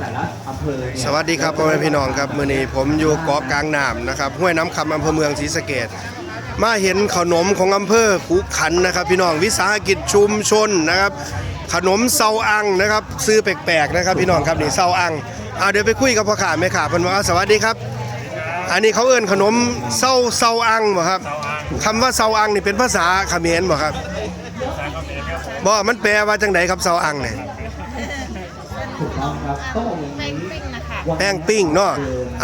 แต่ละอำเภอเนี่ยสวัสดีครับพ่อแม่พี่น้องครับมื้อนี้ผมอยู่เกาะกลางน้ำนะครับห้วยน้ำคำอำเภอเมืองศรีสะเกดมาเห็นขนมของอำเภอขุขันธ์นะครับ พี่น้องวิสาหกิจชุมชนนะครับ ขนมเซาอังนะครับ ซื้อแปลกๆนะครับ พี่น้องครับนี่เซาอังเอาเดี๋ยวไปคุยกับพ่อขาแม่ขาเพิ่นว่าสวัสดีครับ อันนี้เขาเอิ้นขนมเซาเซาอังบ่ครับคำว่าเซาอังนี่เป็นภาษาเขมรบ่ครับบ่มันแปลว่าจังไดครับเซาอังเนี่ย ถูกต้องครับต้องบอกอย่างแป้งนี้ปิ้งนะคะแป้งปิ้งเนาะ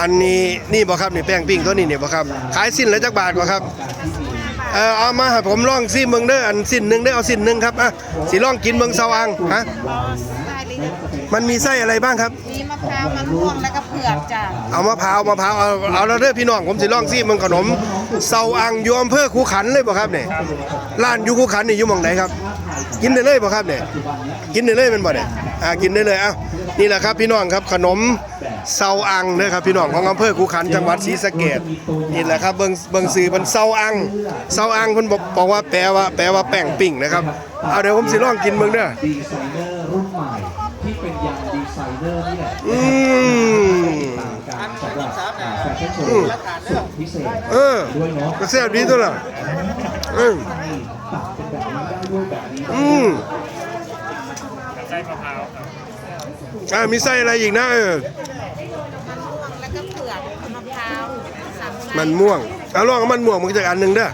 อันนี้นี่บ่ครับนี่แป้งปิ้งตัวนี้นี่บ่ครับขายสิ้นละจักบาทกว่าครับ เออเอามาให้ผมลองซิเบิ่งเด้ออันสิ้นหนึงได้อเอาสิ้นหนึงครับอะสิลองกินเบิ่งเซาอังฮะได้เลยมันมีไส้อะไรบ้างครับ มีมะพร้าวมะม่วงแล้วก็เผือกจ้ะเอามะพร้าวมะพร้าวเอาเอาแล้วเด้อพี่น้องผมสิลองซิเบิ่งขนมเซาอังอยู่อำเภอคูขันเลยบ่ครับเนี่ยร้านอยู่คูขันนี่อยู่หม่องไหนครับ กินได้เลยบ่ครับเนี่ยกินได้เลยแมันบ่เนี่ยอ่ากินได้เลยเอ้านี่แหละครับพี่น้องครับขนม เซาอังเด้อครับพี่น้องของอำเภอคูขันจังหวัดศรีสะเกษนี่แหละครับเบิ่งเบิ่งสื่อเพิ่นเซาอังเซาอังเพิ่นบอกบอกว่าแปลว่าแปลว่าแป้งปิ้งนะครับเอาเดี๋ยวผมสิลองกินเบิงเด้อดีไซเนอร์รุ่นใหม่ที่เป็นยางดีไซเนอร์นี่แหละอืมตามการสำหรับแฟชั่นโชว์สุดพิเศษเออด้วยเนาะก็แซ่บดีตัวละอืมตัดเป็นแบบนี้ได้ด้วยแบบนี้อืมอ่ามีไส้อะไรอีกนะเออ มันม่วงแล้วก็เผือกมะพร้าวสามไส้มันม่วงเอาลองเอามันม่วงมันจากอันหนึ่งเด้อ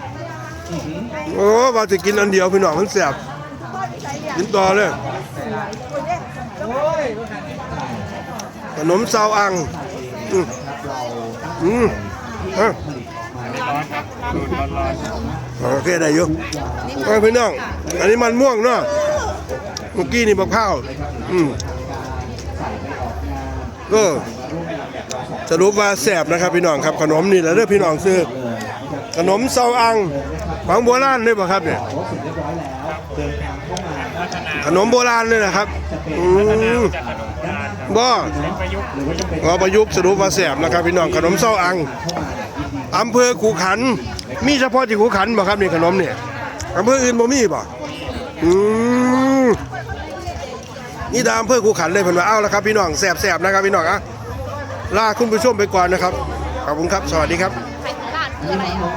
โอ้ว่าจะกินอันเดียวพี่น้องมันแสบกินต่อเลยขนมซาวอังอืมอืมฮะโอเคได้อยู่เอาพี่น้อง อันนี้มันม่วงเนาะเมื่อกี้นี่มะพร้าว อืม ก็สรุปว่าแสบนะครับพี่น้องครับขนมนี่แหละเด้อพี่น้องซื้อขนมเซาอังของโบราณเลยป่ะครับเนี่ยขนมโบราณเลยนะครับอืมบ่เราประยุกต์สรุปว่าแสบนะครับพี่น้องขนมเซาอังอำเภอขูขัน มีเฉพาะที่ขูขันบ่ะครับนี่ขนมเนี่ยอำเภออื่นบ่มีบ่ะอืม นี่ดามเพื่อขูขันเลยเพิ่นว่าเอาละครับพี่น้องแสบๆนะครับพี่น้องอะลาคุณผู้ชมไปก่อนนะครับขอบคุณครับ สวัสดีครับไข่ตลาดคืออะไรอะ